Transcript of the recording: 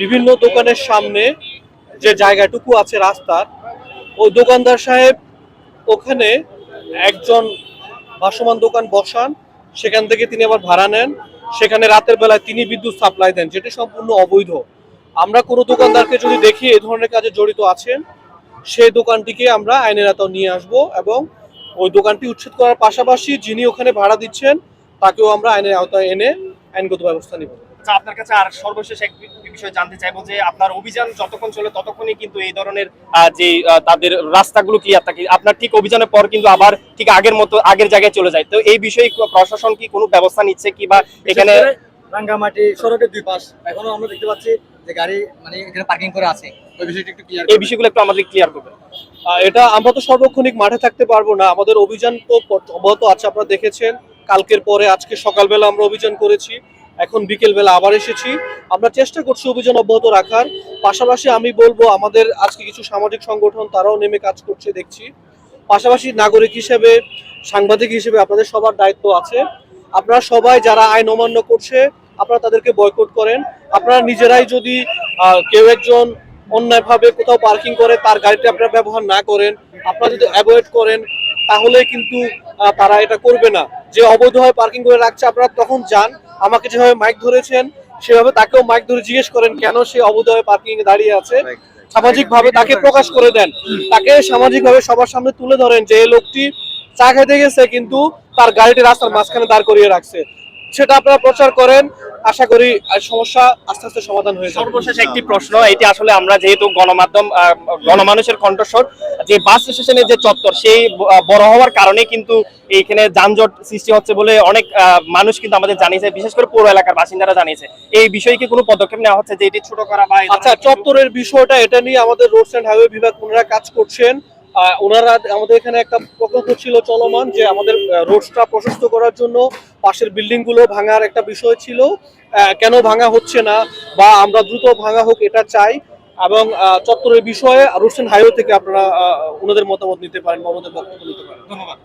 বিভিন্ন দোকানের সামনে যে জায়গাটুকু আছে রাস্তার, ওই দোকানদার সাহেব ওখানে একজন ভাসমান দোকান বসান, সেখান থেকে তিনি আবার ভাড়া নেন, সেখানে রাতের বেলায় তিনি বিদ্যুৎ সাপ্লাই দেন, যেটি সম্পূর্ণ অবৈধ। আমরা কোনো দোকানদারকে যদি দেখি এই ধরনের কাজে জড়িত আছেন, সেই দোকানটিকে আমরা আইনের আওতায় নিয়ে আসব এবং ওই দোকানটি উচ্ছেদ করার পাশাপাশি যিনি ওখানে ভাড়া দিচ্ছেন, তাকেও আমরা আইনের আওতায় এনে আইনগত ব্যবস্থা নিব। আচ্ছা আপনার কাছে আর সর্বশেষ এক বিষয় জানতে চাইব যে আপনার অভিযান যতক্ষণ চলে ততক্ষণই কিন্তু এই ধরনের যে তাদের রাস্তাগুলো ক্লিয়ার থাকে। আপনার ঠিক অভিযানের পর কিন্তু আবার ঠিক আগের মতো আগের জায়গায় চলে যায়। তো এই বিষয়ে প্রশাসন কি কোনো ব্যবস্থা নিচ্ছে কি বা এখানে করে রাঙ্গামাটি সড়কের দুই পাশ। এখনও আমরা দেখতে পাচ্ছি যে গাড়ি মানে এখানে পার্কিং করে আছে। ওই বিষয়টা একটু ক্লিয়ার এই বিষয়গুলো একটু আমাদের ক্লিয়ার করবেন। আহ, এটা আমরা তো সর্বক্ষণিক মাঠে থাকতে পারব না। আমাদের অভিযান তো অব্যাহত আছে আপনারা দেখেছেন। কালকের পরে আজকে সকালবেলা আমরা অভিযান করেছি। এখন বিকেল বেলা আবার এসেছি। আমরা চেষ্টা করছি অভিযান অব্যাহত রাখার। পাশাপাশি আমি বলব, আমাদের আজকে কিছু সামাজিক সংগঠন, তারাও নেমে কাজ করছে দেখছি। পাশাপাশি নাগরিক হিসেবে, সাংবাদিক হিসেবে আপনাদের সবার দায়িত্ব আছে। আপনারা সবাই যারা আইন অমান্য করছে, আপনারা তাদেরকে বয়কট করেন। আপনারা নিজেরাই যদি কেউ একজন অন্যায়ভাবে কোথাও পার্কিং করে, তার গাড়িটা আপনারা ব্যবহার না করেন, আপনারা যদি অ্যাভয়েড করেন, তাহলে কিন্তু তারা এটা করবে না। যে অবৈধভাবে পার্কিং করে রাখছে, আপনারা তখন যান। আমাকে যেভাবে মাইক ধরেছেন সেভাবে তাকেও মাইক ধরে জিজ্ঞেস করেন কেন সে অবুদয় পার্কিং এ দাঁড়িয়ে আছে। সামাজিক ভাবে তাকে প্রকাশ করে দেন। তাকে সামাজিক ভাবে সবার সামনে তুলে ধরেন যে এই লোকটি চা খেতে গেছে কিন্তু তার গাড়িটি রাস্তার মাঝখানে দাঁড় করিয়ে রাখছে। সেটা আপনারা প্রচার করেন। আশা করি সমস্যা আস্তে আস্তে সমাধান হয়ে সর্বশেষ একটি প্রশ্ন এটি আসলে আমরা যেহেতু গণমাধ্যম গণমানুষের কণ্ঠস্বর যে বাস স্টেশনের যে চত্বর সেই বড় হওয়ার কারণে কিন্তু এইখানে যানজট সৃষ্টি হচ্ছে বলে অনেক মানুষ কিন্তু আমাদের জানিয়েছে বিশেষ করে পৌর এলাকার বাসিন্দারা জানিয়েছে। এই বিষয়ে কি কোনো পদক্ষেপ নেওয়া হচ্ছে যে এটি ছোট করা বা আচ্ছা চত্বরের বিষয়টা এটা নিয়ে আমাদের রোডস এন্ড হাইওয়ে বিভাগ পুনরায় কাজ করছেন। ওনারা আমাদের এখানে একটা প্রকল্প ছিল চলমান যে আমাদের রোডটা প্রশস্ত করার জন্য পাশের বিল্ডিংগুলো ভাঙার একটা বিষয় ছিল। কেন ভাঙা হচ্ছে না বা আমরা দ্রুত ভাঙা হোক এটা চাই এবং চত্বরের বিষয়ে রোশন হাইওয়ে থেকে আপনারা ওনাদের মতামত নিতে পারেন বা ওনাদের বক্তব্য নিতে পারেন। ধন্যবাদ।